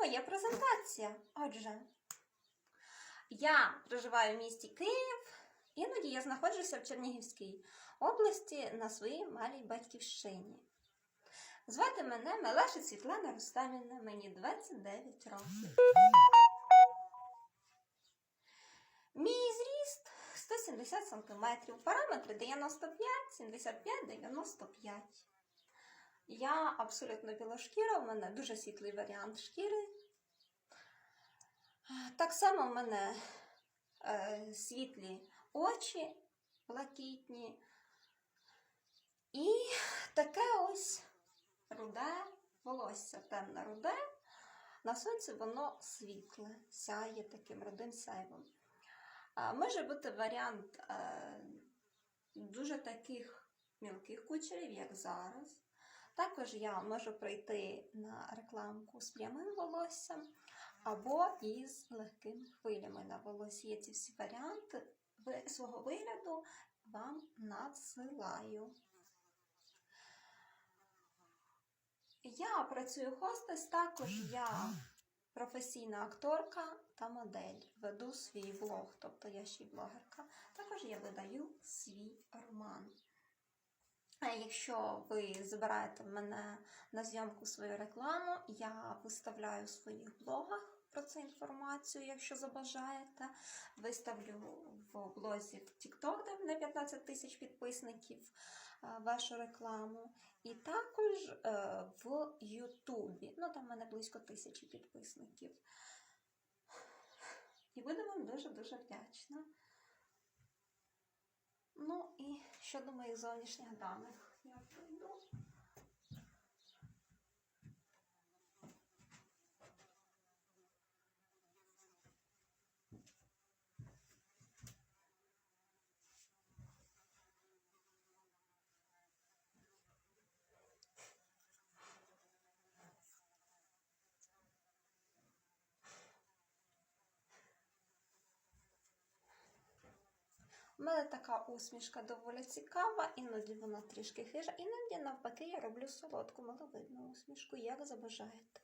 моя презентація. Отже, я проживаю в місті Київ, іноді я знаходжуся в Чернігівській області на своїй малій батьківщині. Звати мене Мелеша Світлана Рустамівна, мені 29 років. Мій зріст 170 см, параметри 95, 75, 95. Я абсолютно білошкіра, у мене дуже світлий варіант шкіри. Так само в мене е, світлі очі, блакитні. І таке ось руде волосся, темне руде. На сонці воно світле, сяє таким рудим сяйвом. А, може бути варіант е, дуже таких мілких кучерів, як зараз. Також я можу прийти на рекламку з прямим волоссям або із легкими хвилями на волосі. Я ці всі варіанти свого вигляду вам надсилаю. Я працюю хостес, також я професійна акторка та модель. Веду свій блог, тобто я ще й блогерка. Також я видаю свій роман. А якщо ви збираєте мене на зйомку свою рекламу, я виставляю у своїх блогах про це інформацію, якщо забажаєте. Виставлю в блозі в TikTok, де в мене 15 тисяч підписників, е, вашу рекламу. І також е, в Ютубі. Ну, там в мене близько тисячі підписників. І буду вам дуже-дуже вдячна. Ну і щодо моїх зовнішніх даних, я пройду. У мене така усмішка доволі цікава, іноді вона трішки хижа, іноді навпаки я роблю солодку, маловидну усмішку, як забажаєте.